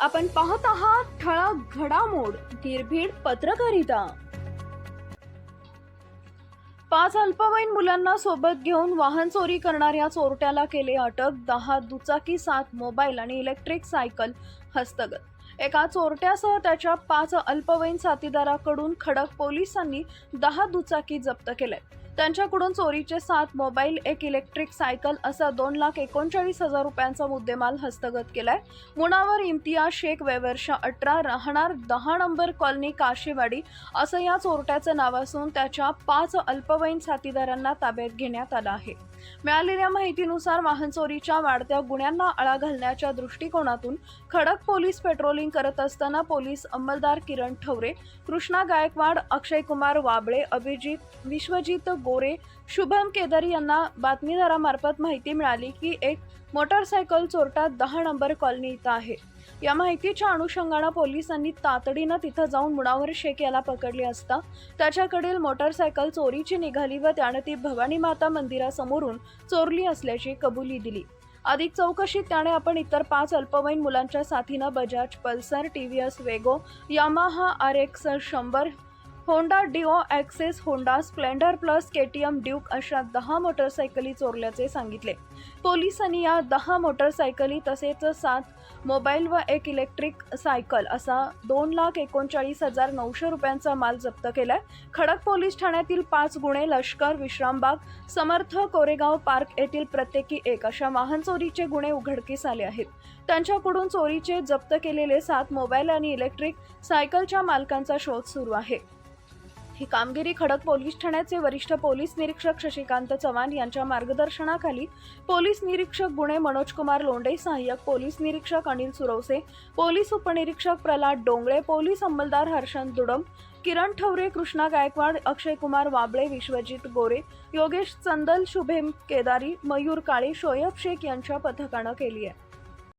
आपण पाहत आहात ठळक घडामोड निर्भीड पत्रकारिता. पाच अल्पवयीन मुलांना सोबत घेऊन वाहन चोरी करणाऱ्या चोरट्याला केले अटक दहा दुचाकी सात मोबाईल आणि इलेक्ट्रिक सायकल हस्तगत. एका चोरट्यासह त्याच्या पाच अल्पवयीन साथीदाराकडून खडक पोलिसांनी दहा दुचाकी जप्त केल्या त्यांच्याकडून चोरीचे सात मोबाईल एक इलेक्ट्रिक सायकल असा दोन लाख एकोणचाळीस हजार रुपयांचा मुद्देमाल हस्तगत केलाय. मुनावर इम्तियाज शेख वयवर्ष अठरा राहणार दहा नंबर कॉलनी काशीवाडी असं या चोरट्याचं नाव असून त्याच्या पाच अल्पवयीन साथीदारांना ताब्यात घेण्यात आलं आहे. मिळालेल्या माहितीनुसार वाहन चोरीच्या वाढत्या गुन्ह्यांना आळा घालण्याच्या दृष्टिकोनातून खडक पोलीस पेट्रोलिंग करत असताना पोलीस अंमलदार किरण ठवरे कृष्णा गायकवाड अक्षय कुमार वाबळे अभिजित विश्वजित गोरे शुभम केदारी यांना बातमीदारामार्फत माहिती मिळाली की एक मोटारसायकल चोरटा दहा नंबर कॉलनी इथं आहे. या माहितीच्या अनुषंगानं पोलिसांनी तातडीनं तिथं जाऊन मुणावर शेख याला पकडले असता त्याच्याकडील मोटारसायकल चोरीची निघाली व त्यानं ती भवानी माता मंदिरासमोरून चोरली असल्याची कबुली दिली. अधिक चौकशीत त्याने आपण इतर पाच अल्पवयीन मुलांच्या साथीनं Bajaj Pulsar T V S Wego Yamaha R X शंभर Honda Dio Access Honda Splendor plus K T M Duke अशा दहा मोटरसायकली चोरल्याचे सांगितले. पोलिसांनी या दहा मोटरसायकली तसेच सात मोबाईल व एक इलेक्ट्रिक सायकल असा दोन लाख एकोणचाळीस हजार नऊशे रुपयांचा माल जप्त केलाय. खडक पोलीस ठाण्यातील पाच गुन्हे लष्कर विश्रामबाग समर्थ कोरेगाव पार्क येथील प्रत्येकी एक अशा वाहन चोरीचे गुन्हे उघडकीस आले आहेत. त्यांच्याकडून चोरीचे जप्त केलेले सात मोबाईल आणि इलेक्ट्रिक सायकलच्या मालकांचा शोध सुरू आहे. ही कामगिरी खडक पोलीस ठाण्याचे वरिष्ठ पोलीस निरीक्षक शशिकांत चव्हाण यांच्या मार्गदर्शनाखाली पोलीस निरीक्षक गुणे मनोज कुमार सहाय्यक पोलीस निरीक्षक अनिल सुरवसे पोलीस उपनिरीक्षक प्रल्हाद डोंगळे पोलीस अंमलदार हर्षन दुडम किरण ठवरे कृष्णा गायकवाड अक्षय कुमार वाबळे विश्वजित गोरे योगेश चंदल शुभेम केदारी मयूर काळे शोयब शेख यांच्या पथकानं केली आहे.